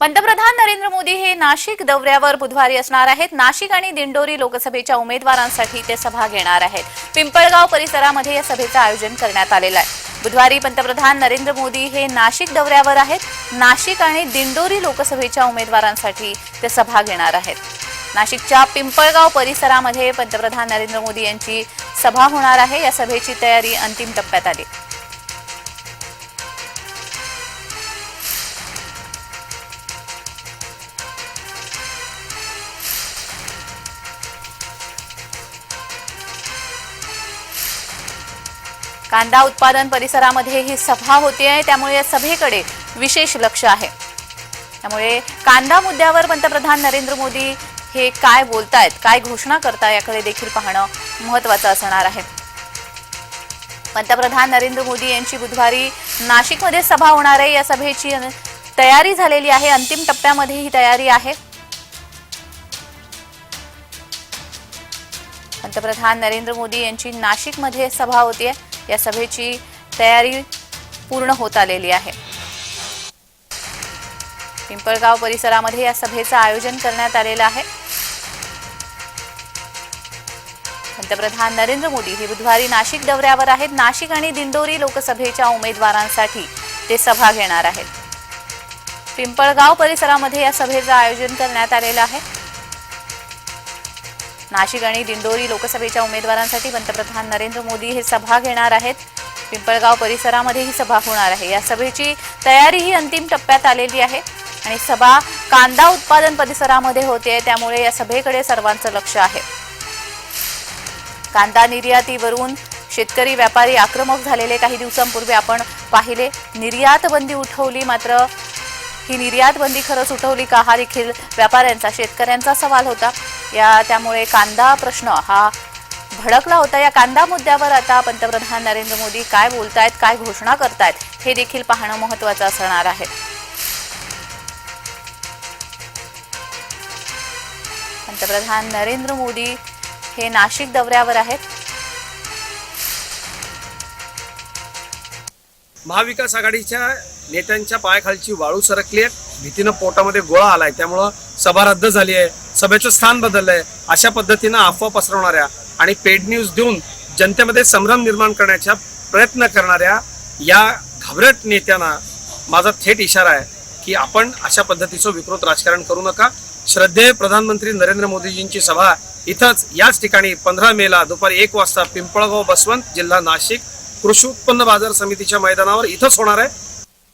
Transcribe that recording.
पंतप्रधान नरेंद्र मोदी हे नाशिक दौऱ्यावर बुधवारी असणार आहेत. नाशिक आणि दिंडोरी लोकसभेच्या उमेदवारांसाठी ते सभा घेणार आहेत. पिंपळगाव परिसरामध्ये या सभेचं आयोजन करण्यात आलेलं आहे. बुधवारी पंतप्रधान नरेंद्र मोदी हे नाशिक दौऱ्यावर आहेत. नाशिक आणि दिंडोरी लोकसभेच्या उमेदवारांसाठी ते सभा घेणार आहेत. नाशिकच्या पिंपळगाव परिसरामध्ये पंतप्रधान नरेंद्र मोदी यांची सभा होणार आहे. या सभेची तयारी अंतिम टप्प्यात आली. कांदा उत्पादन परिसरामध्ये ही सभा होतीये त्यामुळे या सभेकडे विशेष लक्ष आहे. त्यामुळे कांदा मुद्द्यावर पंतप्रधान नरेंद्र मोदी हे काय बोलतायत काय घोषणा करताय याकडे देखील पाहणं महत्वाचं असणार आहे. पंतप्रधान नरेंद्र मोदी यांची बुधवारी नाशिकमध्ये सभा होणार आहे. या सभेची तयारी झालेली आहे. अंतिम टप्प्यामध्ये ही तयारी आहे. पंतप्रधान नरेंद्र मोदी यांची नाशिकमध्ये सभा होती आहे या सभेची तयारी पूर्ण होत आलेली आहे. पिंपळगाव परिसरामध्ये या सभेचं आयोजन करण्यात आलेलं आहे. पंतप्रधान नरेंद्र मोदी हे बुधवारी नाशिक दौऱ्यावर आहेत. नाशिक आणि दिंडोरी लोकसभेच्या उमेदवारांसाठी ते सभा घेणार आहेत. पिंपळगाव परिसरामध्ये या सभेचं आयोजन करण्यात आलेलं आहे. नाशिक आणि दिंडोरी लोकसभेच्या उमेदवारांसाठी पंतप्रधान नरेंद्र मोदी हे सभा घेणार आहेत. पिंपळगाव परिसरामध्ये ही सभा होणार आहे. या सभेची तयारी ही अंतिम टप्प्यात आलेली आहे. आणि सभा कांदा उत्पादन परिसरामध्ये होते त्यामुळे या सभेकडे सर्वांचं लक्ष आहे. कांदा निर्यातीवरून शेतकरी व्यापारी आक्रमक झालेले काही दिवसांपूर्वी आपण पाहिले. निर्यात बंदी उठवली मात्र ही निर्यात बंदी खरंच उठवली का हा देखील व्यापाऱ्यांचा शेतकऱ्यांचा सवाल होता. या त्यामुळे कांदा प्रश्न हा भडकला होता. या कांदा मुद्द्यावर आता पंतप्रधान नरेंद्र मोदी काय बोलतायत काय घोषणा करतायत हे देखील पाहणं महत्वाचं असणार आहे. पंतप्रधान नरेंद्र मोदी हे नाशिक दौऱ्यावर आहेत. महाविकास आघाडीच्या नेत्यांच्या पायाखालची वाळू सरकली आहे. भीतीनं पोटामध्ये गोळा आलाय. त्यामुळं सभा रद्द झाली आहे. सभेचं स्थान बदललंय. अशा पद्धतीनं अफवा पसरवणाऱ्या आणि पेड न्यूज देऊन जनतेमध्ये संभ्रम निर्माण करण्याचा प्रयत्न करणाऱ्या या घाबरट नेत्यांना माझा थेट इशारा आहे की आपण अशा पद्धतीचं विकृत राजकारण करू नका. श्रद्धेय प्रधानमंत्री नरेंद्र मोदीजींची सभा इथंच याच ठिकाणी पंधरा मेला दुपारी एक वाजता पिंपळगाव बसवंत जिल्हा नाशिक कृषी उत्पन्न बाजार समितीच्या मैदानावर इथंच होणार आहे.